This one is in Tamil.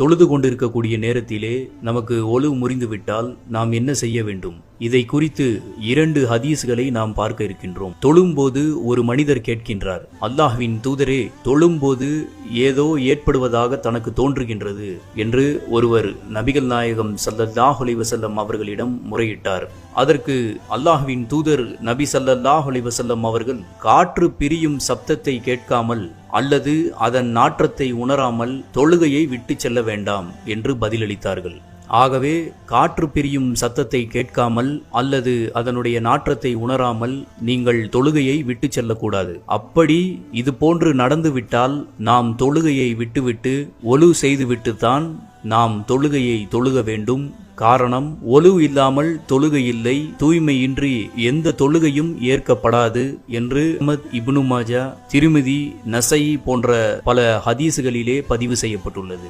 தொழுது கொண்டிருக்கக்கூடிய நேரத்திலே நமக்கு ஒழு முறிந்துவிட்டால் நாம் என்ன செய்ய வேண்டும்? இதை குறித்து இரண்டு ஹதீஸ்களை நாம் பார்க்க இருக்கின்றோம். தொழும்போது ஒரு மனிதர் கேட்கின்றார் அல்லாஹ்வின் தூதரே தொழும்போது ஏதோ ஏற்படுவதாக தனக்கு தோன்றுகின்றது என்று ஒருவர் நபிகள் நாயகம் சல்லல்லாஹ் அலிவசல்லம் அவர்களிடம் முறையிட்டார். அதற்கு அல்லாஹ்வின் தூதர் நபி சல்லல்லாஹ் அலிவசல்லம் அவர்கள் காற்று பிரியும் சப்தத்தை கேட்காமல் அல்லது அதன் நாற்றத்தை உணராமல் தொழுகையை விட்டு செல்ல வேண்டாம் என்று பதிலளித்தார்கள். ஆகவே காற்று பிரியும் சத்தத்தை கேட்காமல் அல்லது அதனுடைய நாற்றத்தை உணராமல் நீங்கள் தொழுகையை விட்டு செல்லக்கூடாது. அப்படி இது போன்று நடந்துவிட்டால் நாம் தொழுகையை விட்டுவிட்டு ஒலு செய்துவிட்டுத்தான் நாம் தொழுகையை தொழுக வேண்டும் காரணம் ஒலுவு இல்லாமல் தொழுகை இல்லை தூய்மையின்றி எந்த தொழுகையும் ஏற்கப்படாது என்று அஹமத் இப்னு மாஜா திருமதி நசை போன்ற பல ஹதீசுகளிலே பதிவு செய்யப்பட்டுள்ளது.